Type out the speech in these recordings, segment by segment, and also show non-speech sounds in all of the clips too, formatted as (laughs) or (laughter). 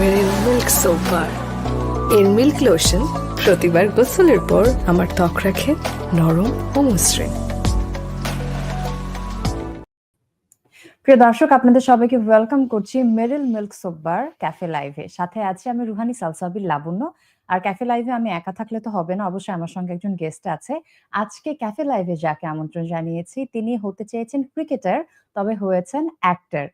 মেরিল milk soap এর milk lotion প্রতিবার গোসলের পর আমার ত্বক রাখে নরম ও মসৃণ। প্রিয় দর্শক, আপনাদের সবাইকে ওয়েলকাম করছি মেরিল মিল্ক সোপবার ক্যাফে লাইভে। সাথে আছি আমি রুহানি সালসাবির লাবণ্য। আর ক্যাফে লাইভে আমি একা থাকলে তো হবে না, অবশ্যই আমার সঙ্গে একজন গেস্ট আছে। আজকে ক্যাফে লাইভে যাকে আমন্ত্রণ জানিয়েছি, তিনি হতে চেয়েছেন ক্রিকেটার তবে হয়েছেন অ্যাক্টর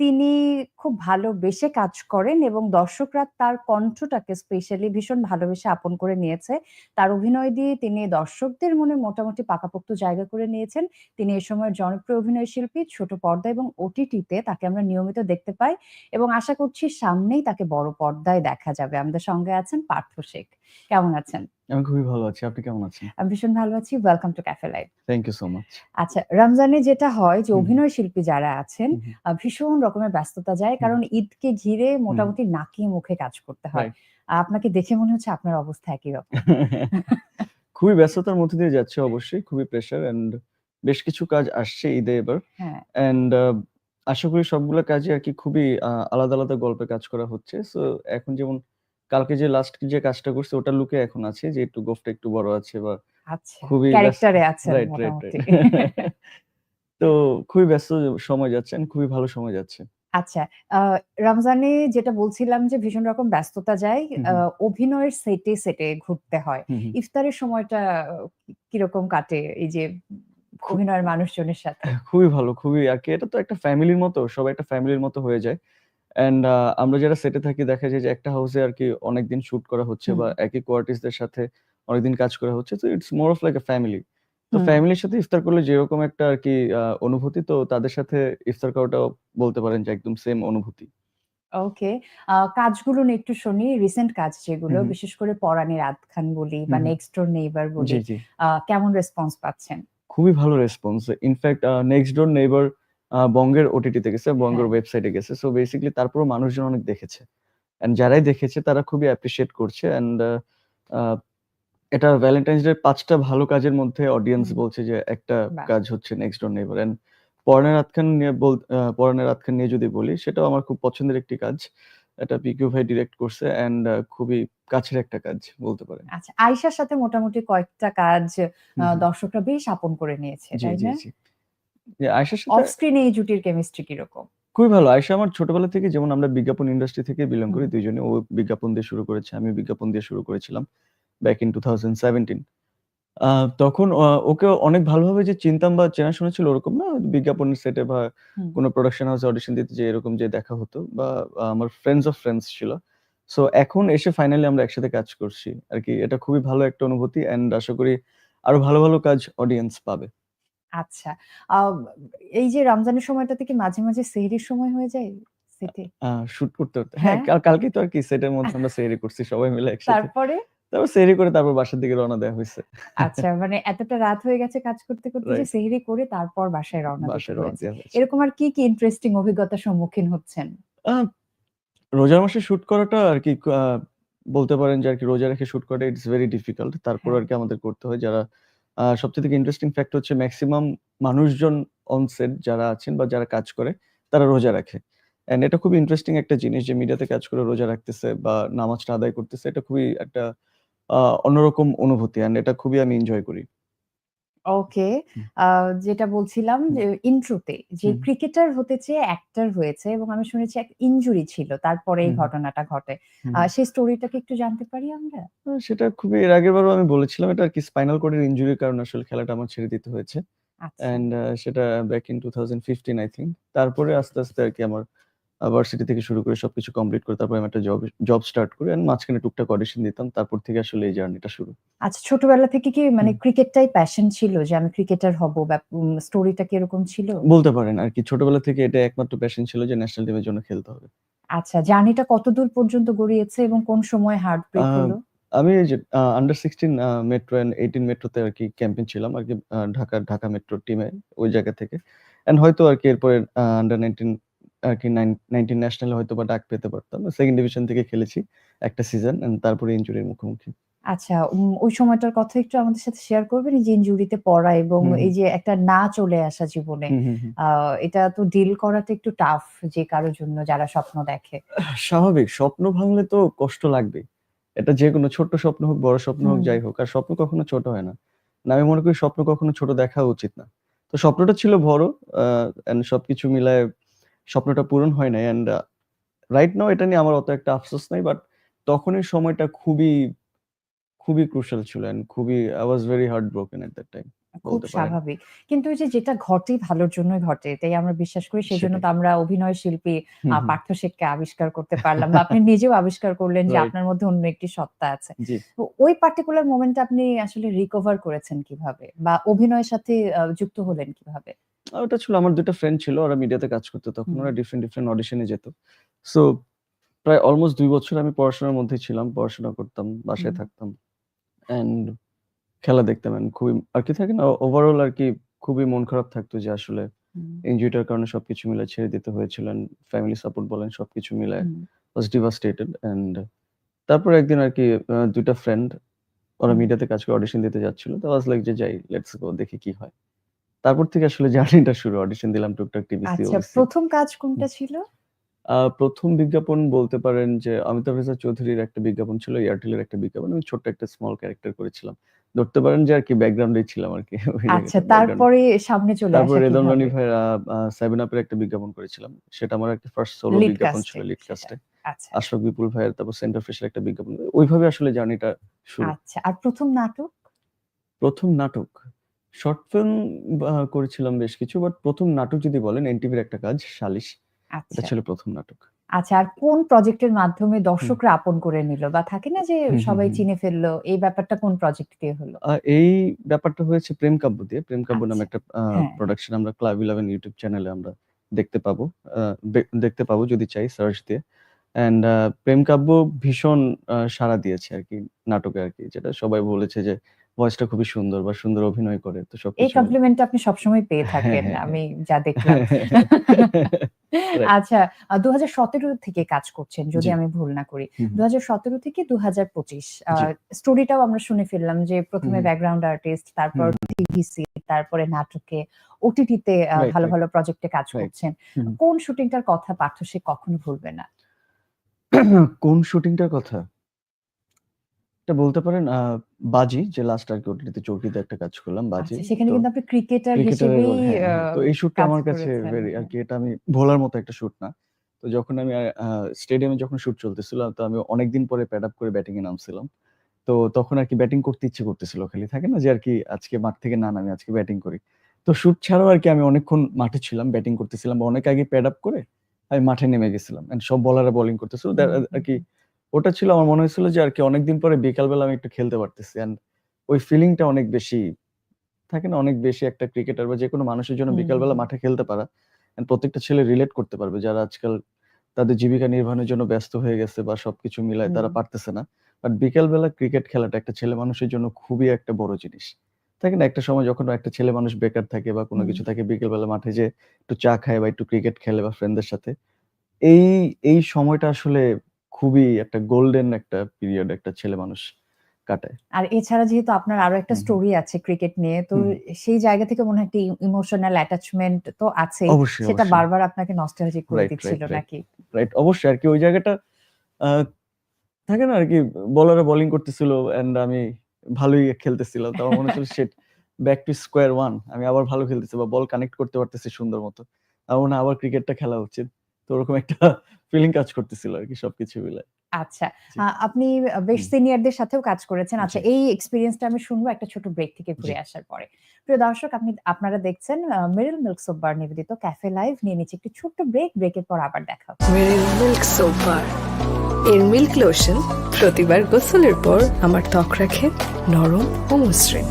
তিনি খুব ভালোবেসে কাজ করেন এবং দর্শকরা তার কণ্ঠটাকে স্পেশালি ভীষণ ভালোবেসে আপন করে নিয়েছে। তার অভিনয় দিয়ে তিনি দর্শকদের মনে মোটামুটি পাকাপোক্ত জায়গা করে নিয়েছেন। তিনি এ সময়ের জনপ্রিয় অভিনয় শিল্পী, ছোট পর্দা এবং ওটিটিতে তাকে আমরা নিয়মিত দেখতে পাই এবং আশা করছি সামনেই তাকে বড় পর্দায় দেখা যাবে। আমাদের সঙ্গে আছেন পার্থ শেখ। কেমন আছেন? আমি খুবই ভালো আছি। আপনি কেমন আছেন? আমি ভীষণ ভালো আছি welcome to cafe live thank you so much. আচ্ছা রমজানে যেটা হয় যে। অভিনয় শিল্পী যারা আছেন ভীষণ রকমের ব্যস্ততা যায় কারণ ঈদকে ঘিরে মোটামুটি নাকি মুখে কাজ করতে হয় আপনাকে দেখে মনে হচ্ছে আপনার অবস্থা একই রকম (laughs) খুবই ব্যস্ততার মধ্যে দিয়ে যাচ্ছে অবশ্যই। খুবই প্রেশার এন্ড বেশ কিছু কাজ আসছে ঈদে এবার। হ্যাঁ অ্যান্ড আশা করি সবগুলা কাজই আরকি খুবই আ আলাদা, আলাদা গল্পে কাজ করা হচ্ছে। সো এখন যেমন কালকে যে লাস্ট যে কাজটা করছি ওটার লুকে এখন আছি যে একটু গোঁফটা একটু বড় আছে বা আচ্ছা খুবই ক্যারেক্টারে আছেন রাইট, রাইট, মোটামুটি (laughs) তো খুবই ব্যস্ত সময় যাচ্ছে খুবই ভালো সময় যাচ্ছে। আচ্ছা রমজানে যেটা বলছিলাম যে ভীষণ রকম ব্যস্ততা যায় অভিনয়ের সেটে সেটে ঘুরতে হয়। ইফতারের সময়টা কি- কীরকম কাটে এই যে অভিনয়ের মানুষজনের সাথে খুবই ভালো, খুবই আর কি এটা তো একটা ফ্যামিলির মতো। সবাই একটা ফ্যামিলির মতো হয়ে যায়। অ্যান্ড আমরা যারা সেটে থাকি দেখা যায় যে একটা হাউসে আরকি অনেকদিন শুট করা হচ্ছে বা একই কোয়ার্টিস্টদের সাথে অনেকদিন কাজ করা হচ্ছে। তো it's more of like a family. তো ফ্যামিলির সাথে ইফতার করলে যেরকম একটা আরকি আ অনুভূতি তো তাদের সাথে ইফতার করাটাও বলতে পারেন যে একদম সেম অনুভূতি। ওকে কাজগুলো নিয়ে একটু শুনি রিসেন্ট কাজ যেগুলো। বিশেষ করে পরাণের আধখান বলি বা। নেক্সট ডোর নেইবার বলি কেমন রেসপন্স পাচ্ছেন খুবই ভালো response. In fact next door neighbour বঙ্গের ওটিটিতে গেছে, বঙ্গের হ্যাঁ ওয়েবসাইটে গেছে। সো বেসিক্যালি তারপরেও মানুষজন অনেক দেখেছে। অ্যান্ড যারাই দেখেছে তারা খুবই অ্যাপ্রিশিয়েট করছে অ্যান্ড আ এটা ভ্যালেন্টাইনস ডে ৫ টা ভালো কাজের মধ্যে অডিয়েন্স বলছে যে একটা কাজ হচ্ছে নেক্সট ডোর নেইবার অ্যান্ড পরাণের আটখান নিয়ে বল আ পরাণের আটখান নিয়ে যদি বলি সেটাও আমার খুব পছন্দের একটি কাজ। এটা পিকিউ ভাই ডিরেক্ট করছে আ খুবই কাছের একটা কাজ বলতে পারেন। আচ্ছা আয়শার সাথে মোটামুটি কয়েকটা কাজ। দর্শকরা বেশ আপন করে নিয়েছে তাই না যে অফ স্ক্রিনে এই জুটির কেমিস্ট্রি কীরকম খুবই ভালো। আয়েশা আমার ছোটবেলা থেকে যেমন আমরা বিজ্ঞাপন ইন্ডাস্ট্রি থেকে বিলং করি দুইজনে। ও বিজ্ঞাপন দিয়ে শুরু করেছে, আমি বিজ্ঞাপন দিয়ে শুরু করেছিলাম ব্যাক ইন 2017 আ তখন ওকে অনেক ভালোভাবে যে চিনতাম বা চেনাশোনা ছিল ওরকম না। বিজ্ঞাপনের সেটে বা কোনো প্রোডাকশন হাউসে অডিশন দিতে যেয়ে এরকম যে দেখা হতো বা আমার ফ্রেন্ডস অফ ফ্রেন্ডস ছিল। সো এখন এসে ফাইনালি আমরা একসাথে কাজ করছি আরকি। এটা খুবই ভালো একটা অনুভূতি অ্যান্ড আশা করি আরও ভালো, ভালো কাজ অডিয়েন্স পাবে। আচ্ছা আহ, এই যে রমজানের সময়টাতে কি মাঝে মাঝে সেহরির সময় হয়ে যায় সেটে আ শুট করতে, করতে হ্যাঁ, হ্যাঁ কাল কালকেই তো আরকি সেটের মধ্যে আমরা সেহরি করছি সবাই মিলে একসাথে। তারপরে তারপর সেহরি করে তারপর বাসার দিকে রওনা দেওয়া হইছে। আচ্ছা মানে এতটা রাত হয়ে গেছে কাজ করতে করতে যে রাইট। সেহরি করে তারপর বাসায় রওনা দিতে বাসায় রওনা হয়েছে হয়েছে। এরকম আর কি কি ইন্টারেস্টিং অভিজ্ঞতার সম্মুখীন হচ্ছেন আ রোজার মাসে শুট করাটা আরকি আ বলতে পারেন যে আরকি রোজা রেখে শুট করাটা ইটস ভেরি ডিফিকাল্ট। তারপর হ্যাঁ আরকি আমাদের করতে হয়। যারা সবচেয়ে থেকে ইন্টারেস্টিং ফ্যাক্ট হচ্ছে ম্যাক্সিমাম মানুষজন অন সেট যারা আছেন বা যারা কাজ করে, তারা রোজা রাখে। অ্যান্ড এটা খুবই ইন্টারেস্টিং একটা জিনিস যে মিডিয়াতে কাজ করে রোজা রাখতেছে বা নামাজটা আদায় করতেছে। এটা খুবই একটা অন্যরকম অনুভূতি অ্যান্ড এটা খুবই আমি এনজয় করি। ওকে যেটা বলছিলাম যে ইন্ট্রোতে যে ক্রিকেটার হতে চেয়ে অ্যাক্টর হয়েছে এবং আমি শুনেছি এক ইনজুরি ছিল তারপরে এই ঘটনাটা ঘটে। সেই স্টোরিটাকে একটু জানতে পারি আমরা? সেটা খুবই এর আগেরবারও আমি বলেছিলাম এটা আরকি স্পাইনাল কর্ডের ইনজুরির কারণে আসলে খেলাটা আমার ছেড়ে দিতে হয়েছে। আচ্ছা। অ্যান্ড আ সেটা ব্যাক ইন 2015 আই থিংক। তারপরে আস্তে, আস্তে আর কি আমার ভার্সিটি থেকে শুরু করে সবকিছু কমপ্লিট করে তারপর আমি একটা জব জব স্টার্ট করি এন্ড মাঝখানে টুকটাক অডিশন দিতাম। তারপর থেকে আসলে এই জার্নিটা শুরু। আচ্ছা ছোটবেলা থেকে কি মানে। ক্রিকেটটাই প্যাশন ছিল যে আমি ক্রিকেটার হব বা স্টোরিটা কি এরকম ছিল বলতে পারেন আরকি ছোটবেলা থেকে এটা একমাত্র প্যাশন ছিল যে ন্যাশনাল টিমের জন্য খেলতে হবে। আচ্ছা জার্নিটা কতদূর পর্যন্ত গড়িয়েছে এবং কোন সময় হার্ট আ ব্রেক হলো আমি আন্ডার 16 আ মেট্রো অ্যান্ড 18 মেট্রোতে আরকি ক্যাম্পেইন ছিলাম আরকি আ ঢাকার ঢাকা মেট্রো টিমে ওই জায়গা থেকে। অ্যান্ড হয়তো আরকি এরপরে আন্ডার 19 আরকি নাইন 19 ন্যাশনালে হয়তোবা ডাক পেতে পারতাম। সেকেন্ড ডিভিশন থেকে খেলেছি একটা সিজন তারপরে ইনজুরির মুখোমুখি। আচ্ছা ওই সময়টার কথা একটু আমাদের সাথে শেয়ার করবেন? এই যে ইনজুরিতে পড়া এবং। এই যে একটা না চলে আসা জীবনে। এটা তো ডিল করাটা একটু টাফ যে কারও জন্য যারা স্বপ্ন দেখে। স্বাভাবিক। স্বপ্ন ভাঙলে তো কষ্ট লাগবেই। এটা যেকোনো ছোট্ট স্বপ্ন হোক, বড় স্বপ্ন হোক, যাই হোক। আর স্বপ্ন কখনো ছোট হয় না। না আমি মনে করি স্বপ্ন কখনো ছোট দেখা উচিত না। তো স্বপ্নটা ছিল বড় সবকিছু মিলায়ে স্বপ্নটা পূরণ হয় নাই অ্যান্ড রাইট নাও এটা নিয়ে আমার অত একটা আফসোস নাই। বাট তখনের সময়টা খুবই, খুবই ক্রুশাল ছিল অ্যান্ড খুবই I was was very heartbroken at that time খুব স্বাভাবিক। কিন্তু ওই যে যেটা ঘটে ভালোর জন্যই ঘটে। এটাই আমরা বিশ্বাস করি। সেই জন্য তো আমরা অভিনয় শিল্পী। পার্থ শেখকে আবিষ্কার করতে পারলাম বা আপনি নিজেও আবিষ্কার করলেন যে আপনার মধ্যে অন্য একটি সত্তা আছে। তো ওই পার্টিকুলার মোমেন্ট টা আপনি আসলে রিকভার করেছেন কীভাবে? বা অভিনয়ের সাথে যুক্ত হলেন কীভাবে? ওটা ছিল আমার ২ টা ফ্রেন্ড ছিল। ওরা মিডিয়াতে কাজ করতো তখন। ওরা ডিফারেন্ট, ডিফারেন্ট অডিশনে যেত। সো প্রায় অলমোস্ট দুই বছর আমি পড়াশোনার মধ্যেই ছিলাম। পড়াশোনা করতাম, বাসায় থাকতাম। অ্যান্ড খেলা দেখতাম অ্যান্ড খুবই আর কি থাকে না ওভারঅল আরকি খুবই মন খারাপ থাকতো যে আসলে। ইনজুরিটার কারণে সবকিছু মিলে ছেড়ে দিতে হয়েছিল অ্যান্ড ফ্যামিলি সাপোর্ট বলেন সবকিছু মিলে। ওয়াজ ডিভাস্টেটেড অ্যান্ড তারপরে একদিন আর কি ২ টা ফ্রেন্ড ওরা মিডিয়াতে কাজ করে অডিশন দিতে যাচ্ছিল। তো was like যে যাই লেটস গো দেখি কি হয়। তারপর থেকে আসলে জার্নিটা শুরু। অডিশন দিলাম টুকটাক টিভিসি, আচ্ছা। ১ম কাজ কোনটা ছিল? ১ম বিজ্ঞাপন বলতে পারেন যে অমিতাভ রেজা চৌধুরীর একটা বিজ্ঞাপন ছিল, এয়ারটেলের একটা বিজ্ঞাপন। আমি ছোট্ট একটা স্মল ক্যারেক্টার করেছিলাম। ধরতে পারেন যে আর কি ব্যাকগ্রাউন্ডেই ছিলাম আরকি (laughs) ওই আচ্ছা তারপরে সামনে চলে তারপর আসা রেদন রনি কীভাবে? ভাইয়ের আ আ 7 আপ এর একটা বিজ্ঞাপন করেছিলাম। সেটা আমার একটা ফার্স্ট সোলো বিজ্ঞাপন ছিল লিড কাস্টে। আচ্ছা। আশরাফ বিপুল ভাইয়ের তারপর সেন্টার ফ্রেশ একটা বিজ্ঞাপন। ওইভাবে আসলে জার্নিটা শুরু। আচ্ছা। আর প্রথম নাটক? প্রথম নাটক। শর্ট ফিল্ম করেছিলাম বেশ কিছু। বাট ১ম নাটক যদি বলেন এনটিভির একটা কাজ 'সালিশ'। এটা আচ্ছা। ছিল ১ম নাটক। আচ্ছা আর কোন প্রজেক্টের মাধ্যমে হুম। দর্শকরা আপন করে নিল? বা থাকে না যে হুম, হুম, সবাই হুম। চিনে ফেলল, এই ব্যাপারটা কোন প্রজেক্ট দিয়ে হলো? আ এই ব্যাপারটা হয়েছে প্রেম কাব্য দিয়ে। প্রেম কাব্য নামে আচ্ছা। একটা আ হ্যাঁ। প্রোডাকশন আমরা ক্লাব 11 ইউটিউব চ্যানেলে আমরা দেখতে পাবো। আ দে দেখতে পাবো যদি চাই সার্চ দিয়ে। অ্যান্ড আ প্রেম কাব্য ভীষণ আ সাড়া দিয়েছে আরকি নাটকে আরকি। যেটা সবাই বলেছে যে ভয়েসটা খুবই সুন্দর বা সুন্দর অভিনয় করে। তো সব এই কমপ্লিমেন্টটা আপনি সবসময় পেয়ে হ্যাঁ, থাকেন। হ্যাঁ, হ্যাঁ। আমি যা দেখলাম। (laughs) আচ্ছা ২০১৭ থেকে কাজ করছেন যদি আমি ভুল না করি। ২০১৭ থেকে ২০২৫ আ জি। স্টোরিটাও আমরা শুনে ফেললাম যে ১ম হুম, এ হুম। ব্যাকগ্রাউন্ড আর্টিস্ট, তারপর। টিভিসি, তারপরে নাটকে, ওটিটিতে ভালো, ভালো প্রজেক্টে কাজ করছেন। কোন শুটিংটার কথা পার্থ সে কখনো ভুলবে না? (clears throat) কোন শুটিংটার কথা? এটা বলতে পারেন আ 'বাজি' যে লাস্ট আরকি ওটিটিতে চরকিতে একটা কাজ করলাম 'বাজি'। আচ্ছা সেখানে তো কিন্তু আপনি ক্রিকেটার ক্রিকেটারের হিসেবেই রোল হ্যাঁ, আ হ্যাঁ। তো এই শুটটা কাজ আমার কাছে করেছেন। ভেরি হ্যাঁ। আরকি এটা আমি ভোলার মতো একটা শুট না। তো যখন আমি আ আ স্টেডিয়ামে যখন শুট চলতেছিল তো আমি অনেকদিন পরে প্যাড আপ করে ব্যাটিং এ নামছিলাম। তো তখন আরকি ব্যাটিং করতে ইচ্ছে করতেছিল খালি। থাকে না যে আরকি আজকে মাঠ থেকে না নামি আজকে ব্যাটিং করি। তো শুট ছাড়াও আরকি আমি অনেকক্ষণ মাঠে ছিলাম, ব্যাটিং করতেছিলাম বা অনেক আগে প্যাড আপ করে আমি মাঠে নেমে গেছিলাম। অ্যান্ড সব বোলাররা বোলিং করতেছিল। হুম, আরকি হুম। ওটা ছিল আমার মনে হয়েছিল যে আর কি অনেকদিন পরে বিকালবেলা আমি একটু খেলতে পারতেছি। অ্যান্ড ওই ফিলিংটা অনেক বেশি থাকে না অনেক বেশি একটা ক্রিকেটার বা যেকোনো মানুষের জন্য বিকালবেলা মাঠে খেলতে পারা। অ্যান্ড প্রত্যেকটা ছেলে রিলেট করতে পারবে যারা আজকাল তাদের জীবিকা নির্বাহের জন্য ব্যস্ত হয়ে গেছে বা সবকিছু মিলায় তারা পারতেছে না। বাট বিকেলবেলা ক্রিকেট খেলাটা একটা ছেলে মানুষের জন্য খুবই একটা বড় জিনিস। থাকে না একটা সময় যখন একটা ছেলে মানুষ বেকার থাকে বা কোনো কিছু থাকে বিকেলবেলা মাঠে যেয়ে একটু চা খায় বা একটু ক্রিকেট খেলে বা ফ্রেন্ডদের সাথে। এই, এই সময়টা আসলে খুবই একটা গোল্ডেন একটা পিরিয়ড একটা ছেলে মানুষ কাটায়। আর এছাড়া যেহেতু আপনার আরও একটা। স্টোরি আছে ক্রিকেট নিয়ে। তো সেই জায়গা থেকে মনে হয় একটা ইমোশনাল অ্যাটাচমেন্ট তো। অবশ্যই, সেটা বারবার আপনাকে নস্টালজিক করে দিচ্ছিল। নাকি? রাইট অবশ্যই আরকি ওই জায়গাটা থাকে না আর কি বোলাররা বোলিং করতেছিল এন্ড আমি ভালোই খেলতেছিলাম। তো আমার মনে হচ্ছিল shit back to square one আমি আবার ভালো খেলতেছি বা বল কানেক্ট করতে পারতেছি সুন্দর মতো। আমার মনে আবার ক্রিকেটটা খেলা উচিত। তো ওরকম একটা ফিলিং কাজ করতেছিল আরকি সবকিছু মিলায়। আচ্ছা। আপনি বেশ। সিনিয়রদের সাথেও কাজ করেছেন। আচ্ছা এই এক্সপিরিয়েন্সটা আমি শুনব একটা ছোট ব্রেক থেকে ঘুরে আসার পরে। প্রিয় দর্শক আপনি আপনারা দেখছেন মেরিল মিল্ক সোপ বার নিবেদিত ক্যাফে লাইভ নিয়ে নিচ্ছি একটি ছোট্ট ব্রেক। ব্রেকের পর আবার দেখা। মেরিল মিল্ক সোপ বার এর মিল্ক লোশন প্রতিবার গোসলের পর আমার ত্বক রাখে নরম ও মসৃণ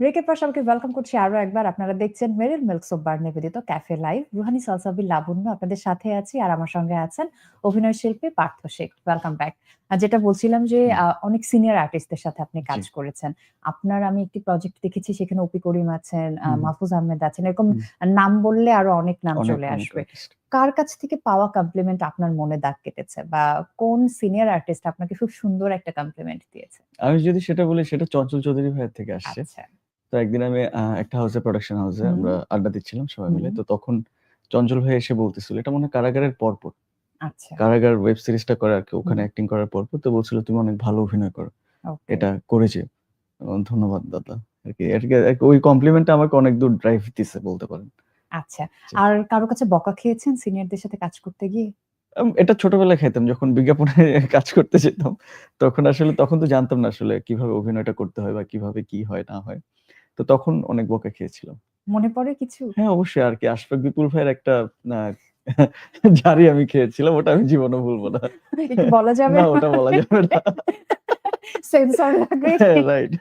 ব্রেকের পর সবাইকে ওয়েলকাম করছি আরও একবার। আপনারা দেখছেন মেরিল মিল্ক সোপ বার নিবেদিত ক্যাফে লাইভ। রুহানি সালসাবিল লাবণ্য আপনাদের সাথে আছি আর আমার সঙ্গে আছেন অভিনয় শিল্পী পার্থ শেখ। Welcome back. আর যেটা বলছিলাম যে। অনেক সিনিয়র আর্টিস্টদের সাথে আপনি কাজ করেছেন। আপনার আমি একটি প্রজেক্ট দেখেছি সেখানে অপি করিম আছেন। মাহফুজ আহমেদ আছেন। এরকম নাম বললে আরও অনেক নাম চলে আসবে। কার কাছ থেকে পাওয়া কমপ্লিমেন্ট আপনার মনে দাগ কেটেছে বা কোন সিনিয়র আর্টিস্ট আপনাকে খুব সুন্দর একটা কমপ্লিমেন্ট দিয়েছে? আমি যদি সেটা বলি সেটা চঞ্চল চৌধুরী ভাইয়ের থেকে আসছে। আচ্ছা। তো একদিন আমি একটা হাউসে প্রোডাকশন হাউসে আমরা আড্ডা দিচ্ছিলাম সবাই মিলে। তো তখন চঞ্চল ভাই এসে বলতেছিল এটা মনে হয় কারাগারের পরপর। আচ্ছা। কারাগার ওয়েব সিরিজটা করে আরকি ওখানে হুম। অ্যাক্টিং করার পরপর তো বলছিল তুমি অনেক ভালো অভিনয় করো। এটা করেছে ধন্যবাদ দাদা। আরকি আরকি আরকি ওই কমপ্লিমেন্টটা আমাকে অনেক দূর ড্রাইভ দিছে বলতে পারেন। আচ্ছা। আর কারও কাছে বকা খেয়েছেন সিনিয়রদের সাথে কাজ করতে গিয়ে? এটা ছোটবেলায় খাইতাম যখন বিজ্ঞাপনে (laughs) কাজ করতে যেতাম। তখন আসলে তখন তো জানতাম না আসলে কীভাবে অভিনয়টা করতে হয় বা কীভাবে কি হয় না হয়। তো তখন অনেক বকা খেয়েছিলাম। মনে পড়ে কিছু? হ্যাঁ, অবশ্যই আর কি আশফাক বিপুল ভাইয়ের একটা ঝাড়ি আমি খেয়েছিলাম। ওটা আমি জীবনেও ভুলবো না। বলা যাবে? না ওটা বলা যাবে না। সেন্সর? হ্যাঁ, রাইট।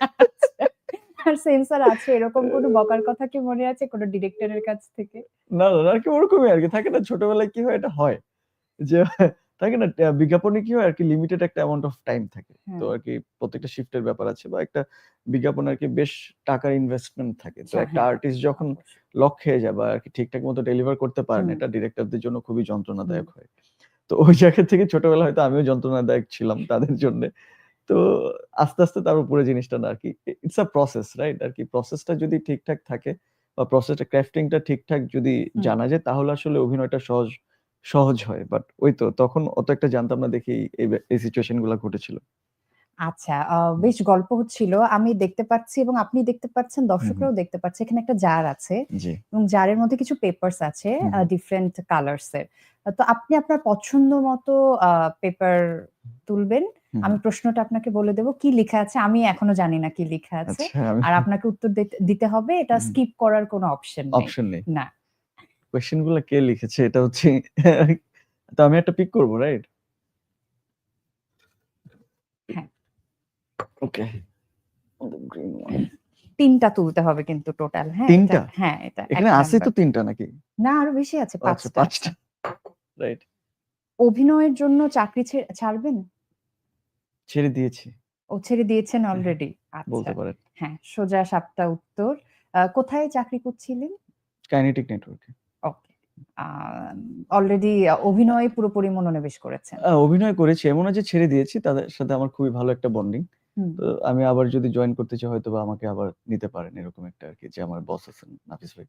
আর সেন্সর আছে এরকম কোনো বকার কথা কি মনে আছে কোনো ডিরেক্টরের কাছ থেকে? না, না, না আরকি ওরকমই আরকি থাকে না ছোটবেলায় কি হয় এটা হয়। যে থাকে না বিজ্ঞাপনে কি হয় আরকি লিমিটেড একটা অ্যামাউন্ট অফ টাইম থাকে। তো হ্যাঁ। আরকি প্রত্যেকটা শিফটের ব্যাপার আছে বা একটা বিজ্ঞাপনে আরকি বেশ টাকার ইনভেস্টমেন্ট থাকে। তো আচ্ছা, একটা হ্যাঁ, আর্টিস্ট যখন অবশ্যই। লক খেয়ে যায় বা আরকি ঠিকঠাক মতো ডেলিভার করতে পারে না এটা ডিরেক্টরদের জন্য খুবই যন্ত্রণাদায়ক হয়। তো ওই জায়গা থেকে ছোটবেলায় হয়তো আমিও যন্ত্রণাদায়ক ছিলাম তাদের জন্য তো আস্তে, আস্তে তার উপরে জিনিসটা না আরকি ই ইটস আ প্রসেস রাইট? আরকি প্রসেসটা যদি ঠিকঠাক থাকে বা প্রসেসটা ক্রাফটিং টা ঠিকঠাক যদি জানা যায় তাহলে আসলে অভিনয়টা সহজ সহজ হয়। বাট ওই তো তখন অত একটা জানতাম না দেখেই এই বে এই সিচুয়েশনগুলা ঘটেছিল। আচ্ছা, আ বেশ গল্প হচ্ছিল। আমি দেখতে পাচ্ছি এবং আপনি দেখতে পাচ্ছেন, হুম, হুম। দর্শকরাও দেখতে পাচ্ছে। এখানে একটা জার আছে জি। এবং জারের মধ্যে কিছু পেপারস আছে হুম, আ হুম। ডিফারেন্ট কালারস এর। তো আপনি আপনার পছন্দ মতো আ পেপার তুলবেন। হুম, আমি হুম। প্রশ্নটা আপনাকে বলে দেব। কি লিখা আছে? আমি এখনও জানি না কি লিখা আছে। আচ্ছা আমি আর আপনাকে উত্তর দিতে দিতে হবে। এটা হুম। স্কিপ করার কোনো অপশন নেই। অপশন নেই। না। কোয়েশ্চেনগুলা কে লিখেছে এটা হচ্ছে তো আমি একটা পিক করব রাইট? হ্যাঁ। ওকে। the green one. ৩ টা তুলতে হবে কিন্তু টোটাল। হ্যাঁ? তিনটা হ্যাঁ, এটা এখানে আছে তো নাম্বার। ৩ টা নাকি? না আরও বেশি আছে পাঁচটা ৫ আচ্ছা টা ৫ আছে। টা। রাইট। অভিনয়ের জন্য চাকরি ছাড়বেন? ছেড়ে দিয়েছি। ও ছেড়ে দিয়েছেন হ্যাঁ, অলরেডি? আচ্ছা। বলতে পারেন। হ্যাঁ, সোজা ৭ টা উত্তর। কোথায় চাকরি করছিলেন? কাইনেটিক নেটওয়ার্কে। অলরেডি অভিনয় পুরোপুরি মনোনিবেশ করেছেন। অভিনয় করেছি। এমন যে ছেড়ে দিয়েছি। তাদের সাথে আমার খুবই ভালো একটা বন্ডিং। তো আমি আবার যদি জয়েন করতে চাই হয়তোবা আমাকে আবার নিতে পারেন। এরকম একটা আরকি যে আমার বস আছেন নাফিস ভাই।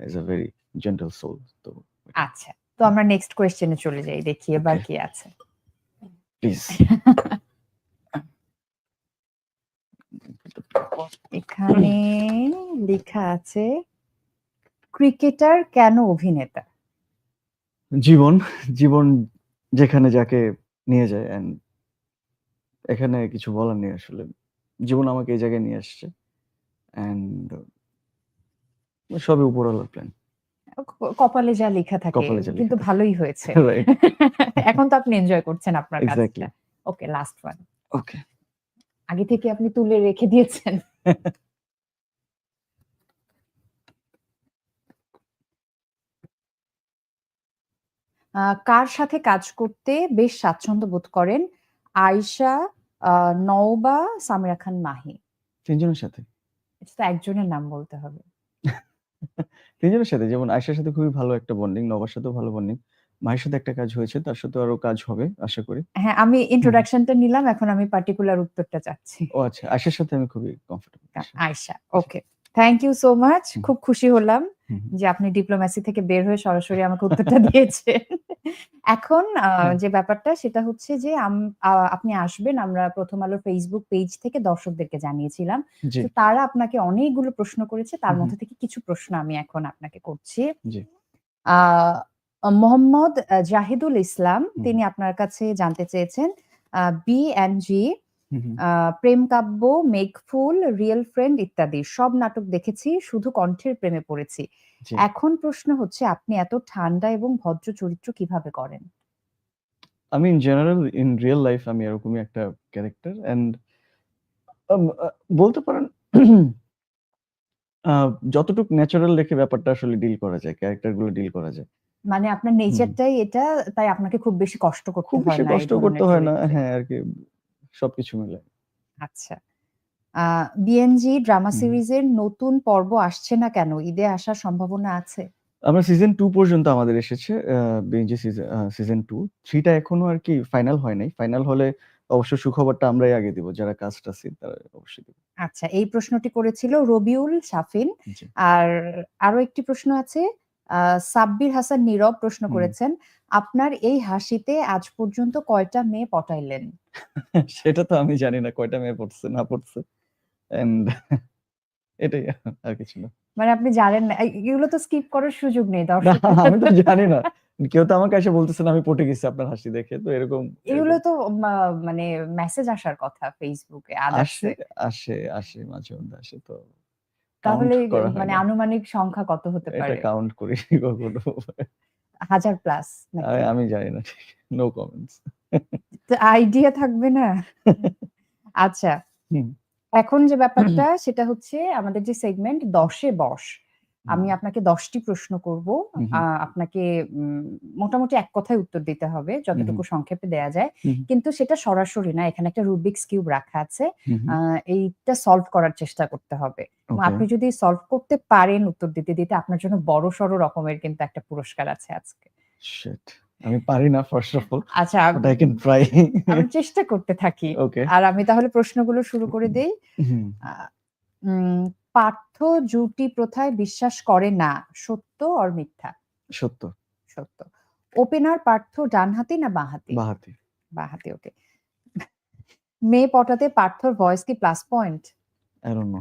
Is a very gentle soul. তো আচ্ছা। তো আমরা নেক্সট কোয়েশ্চেন এ চলে যাই। দেখি এবার কি আছে। প্লিজ। (laughs) এখানে লেখা আছে ক্রিকেটার কেন অভিনেতা? জীবন, জীবন যেখানে যাকে নিয়ে যায় অ্যান্ড এখানে কিছু বলার নেই আসলে। জীবন আমাকে এই জায়গায় নিয়ে আসছে। অ্যান্ড সবই উপরওয়ালার প্ল্যান। কপালে যা লেখা থাকে কিন্তু ভালোই হয়েছে। (laughs) (laughs) এখন তো আপনি এনজয় করছেন আপনার। কাজটা। Okay last one. ওকে। আগে থেকে আপনি তুলে রেখে দিয়েছেন। (laughs) কার সাথে কাজ করতে বেশ স্বাচ্ছন্দ্য বোধ করেন? আয়েশা, আ নওবা, সামিরা খান মাহি। তিনজনের সাথে। এটা তো একজনের নাম বলতে হবে। (laughs) ৩ জনের সাথে যেমন আয়েশার সাথে খুবই ভালো একটা বন্ডিং, নবার সাথেও ভালো বন্ডিং। মাহির সাথে একটা কাজ হয়েছে। তার সাথেও আরও কাজ হবে আশা করি। হ্যাঁ, আমি। ইন্ট্রোডাকশনটা নিলাম। এখন আমি পার্টিকুলার উত্তরটা চাচ্ছি। ও আচ্ছা, আয়েশার সাথে আমি খুবই comfortable. Ayesha. Okay. Thank you so much. খুব খুশি হলাম। যে আপনি ডিপ্লোম্যাসি থেকে বের হয়ে সরাসরি আমাকে উত্তরটা দিয়েছেন। এখন। যে ব্যাপারটা সেটা হচ্ছে যে আপনি আসবেন আমরা প্রথম আলোর ফেসবুক পেজ থেকে দর্শকদেরকে জানিয়েছিলাম। তো তারা আপনাকে অনেকগুলো প্রশ্ন করেছে। তার। মধ্যে থেকে কিছু প্রশ্ন আমি এখন আপনাকে করছি। মোহাম্মদ জাহিদুল ইসলাম তিনি আপনার কাছে জানতে চেয়েছেন বিএনজি, প্রেম কাব্য, মেঘফুল, রিয়েল ফ্রেন্ড ইত্যাদি সব নাটক দেখেছি। শুধু কণ্ঠের প্রেমে পড়েছি। এখন প্রশ্ন হচ্ছে আপনি এত ঠান্ডা এবং ভদ্র চরিত্র কীভাবে করেন? আমি in general in real life আমি এরকমই একটা ক্যারেক্টার অ্যান্ড বলতে পারেন (clears throat) যতটুক ন্যাচারাল রেখে ব্যাপারটা আসলে ডিল করা যায়। ক্যারেক্টারগুলো ডিল করা যায়। মানে আপনার। নেচারটাই এটা তাই আপনাকে খুব বেশি কষ্ট করতে হয় না কষ্ট করতে হয় না। হ্যাঁ, আরকি সবকিছু মিলে। আচ্ছা। বিএনজি ড্রামা সিরিজের নতুন পর্ব আসছে না কেন? ঈদে আসার সম্ভাবনা আছে? আমরা সিজন 2 পর্যন্ত আমাদের এসেছে বেঞ্জে সিজন আ সিজন 2 3 টা এখনও আরকি ফাইনাল হয় নাই। ফাইনাল হলে অবশ্য সুখবরটা আমরাই আগে দিব। যারা কাস্ট আছি তারা অবশ্যই দিব। আচ্ছা, এই প্রশ্নটি করেছিল রবিউল শাফিন। জি। আর আরও একটি প্রশ্ন আছে। সাব্বির হাসান নীরব প্রশ্ন করেছেন, "আপনার এই হাসিতে আজ পর্যন্ত কয়টা মেয়ে পটাইলেন?" (laughs) সেটা তো আমি জানি না কয়টা মেয়ে পড়ছে না পড়ছে। অ্যান্ড (laughs) এটাই আর কিছু না। মানে আপনি জানেন না। এগুলো তো স্কিপ করার সুযোগ নেই। না দর্শকরা (laughs) আমি তো জানি না। কেউ তো আমাকে এসে বলতেছে না আমি পটে গেছি আপনার হাসি দেখে। তো এরকম এগুলো তো মানে মেসেজ আসার কথা এ, আসে, আসে, আসে মাঝে মধ্যে আসে তো তাহলে মানে আনুমানিক সংখ্যা কত হতে এটা পারে? কাউন্ট করি কখনো। 1000 প্লাস আমি জানি না নো কমেন্টস। আইডিয়া থাকবে না? আচ্ছা। এখন যে ব্যাপারটা সেটা হচ্ছে আমাদের যে সেগমেন্ট ১০ এ বস। আমি আপনাকে দশটি প্রশ্ন করব। আপনাকে মোটামুটি এক কথায় উত্তর দিতে হবে যতটুকু সংক্ষেপে দেয়া যায়। কিন্তু সেটা সরাসরি না। এখানে একটা রুবিকস কিউব রাখা আছে। এইটা সলভ করার চেষ্টা করতে হবে। আপনি যদি সলভ করতে পারেন উত্তর দিতে, দিতে আপনার জন্য বড়সড় রকমের কিন্তু একটা পুরস্কার আছে আজকে। আমি পারি না ফার্স্ট অফ অল। আচ্ছা। But I can try. আমি চেষ্টা করতে থাকি। ওকে। আর আমি তাহলে প্রশ্নগুলো শুরু করে দেই। পার্থ জুটি প্রথায় বিশ্বাস করে না। সত্য অর মিথ্যা? সত্য। সত্য। ওপেনার পার্থ ডানহাতি না বাঁহাতি? বাঁহাতি। বাঁহাতি ওকে। মেয়ে পটাতে পার্থর ভয়েস কি plus point? I don't know.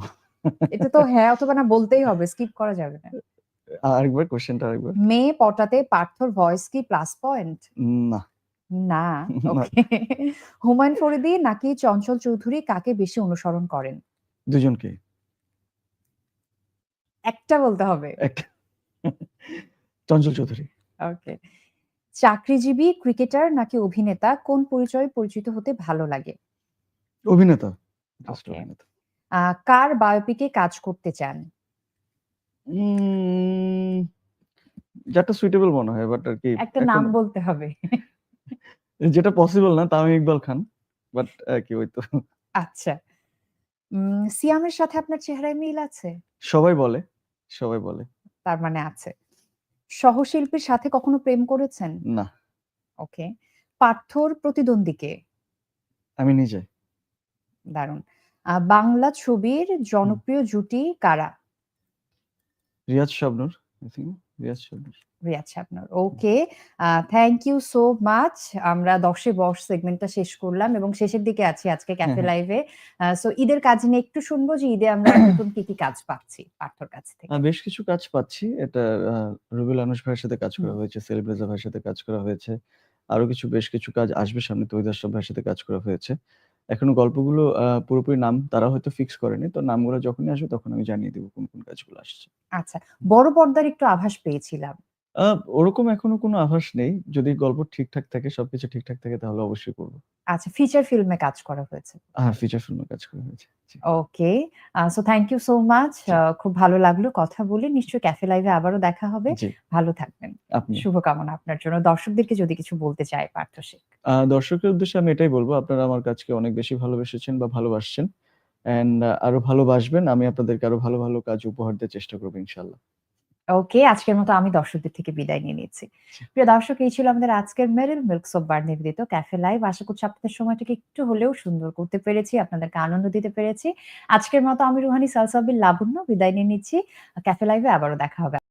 এটা তো হ্যাঁ অথবা না বলতেই হবে। স্কিপ করা যাবে না। আরেকবার কোয়েশ্চেনটা আরেকবার। মেয়ে পটাতে পার্থর ভয়েস কি প্লাস পয়েন্ট? না। না। (laughs) হুমায়ূন ফরিদী নাকি চঞ্চল চৌধুরী কাকে বেশি অনুসরণ করেন? দুজনকেই। একটা বলতে হবে। চঞ্চল চৌধুরী। ওকে। চাকরিজীবী, ক্রিকেটার নাকি অভিনেতা কোন পরিচয়ে পরিচিত হতে ভালো লাগে? অভিনেতা। অভিনেতা। কার বায়োপিকে কাজ করতে চান? যারটা সুইটেবল মনে হয় বাট আরকি একটা নাম বলতে হবে। যেটা পসিবল না তামিম ইকবাল খান। বাট আরকি ওই তো। আচ্ছা। সিয়ামের সাথে আপনার চেহারায় মিল আছে? সবাই বলে, সবাই বলে। তার মানে আছে। সহশিল্পীর সাথে কখনো প্রেম করেছেন? না। ওকে। পার্থর প্রতিদ্বন্দ্বীকে আমি নিজে। দারুণ। বাংলা ছবির জনপ্রিয় জুটি কারা? Riaz Shabnur I think Riaz Shabnur. Okay. Thank you so much. আমরা ১০ এ বস সেগমেন্টটা শেষ করলাম এবং শেষের দিকে আছি আজকে ক্যাফে। লাইভে। সো ঈদের কাজ নিয়ে একটু শুনব যে ঈদে আমরা (coughs) নতুন কি, কি কাজ পাচ্ছি পার্থর কাছ থেকে? বেশ কিছু কাজ পাচ্ছি। এটা রুবেল আনুশ ভাইয়ের সাথে কাজ করা হয়েছে, সেলিম রেজা ভাইয়ের সাথে কাজ করা হয়েছে। আরও কিছু বেশ কিছু কাজ আসবে সামনে আশরাফ ভাইয়ের সাথে কাজ করা হয়েছে। এখনও গল্পগুলো পুরোপুরি নাম তারা হয়তো ফিক্স করেনি। তো নামগুলো যখনই আসবে তখন আমি জানিয়ে দেবো কোন, কোন কাজগুলো আসছে। আচ্ছা। বড় পর্দার একটু আভাস পেয়েছিলাম। আ ওরকম এখনও কোনো আভাস নেই। যদি গল্প ঠিকঠাক থাকে, সবকিছু ঠিকঠাক থাকে তাহলে অবশ্যই করব। আচ্ছা ফিচার ফিল্মে কাজ করা হয়েছে। হ্যাঁ, ফিচার ফিল্মে কাজ করা হয়েছে। জি। Okay. Uh so thank you so much. জি। খুব ভালো লাগল কথা বলে। নিশ্চয়ই ক্যাফে লাইভে আবারও দেখা হবে। জি। ভালো থাকবেন। আপনিও। শুভকামনা আপনার জন্য। দর্শকদেরকে যদি কিছু বলতে চায় পার্থ শেখ। আ দর্শকের উদ্দেশ্যে আমি এটাই বলব আপনারা আমার কাজকে অনেক বেশি ভালোবেসেছেন বা ভালোবাসছেন। অ্যান্ড আরও ভালোবাসবেন। আমি আপনাদেরকে আরও ভালো, ভালো কাজ উপহার দেওয়ার চেষ্টা করব ইনশাআল্লাহ। ওকে। আজকের মতো আমি দর্শকদের থেকে বিদায় নিয়ে নিচ্ছি। প্রিয় দর্শক এই ছিল আমাদের আজকের মেরিল মিল্ক সোপ বার নিবেদিত ক্যাফে লাইভ। আশা করছি আপনাদের সময়টাকে একটু হলেও সুন্দর করতে পেরেছি, আপনাদেরকে আনন্দ দিতে পেরেছি। আজকের মতো আমি রুহানি সালসাবিল লাবণ্য বিদায় নিয়ে নিচ্ছি। ক্যাফে লাইভে আবারও দেখা হবে।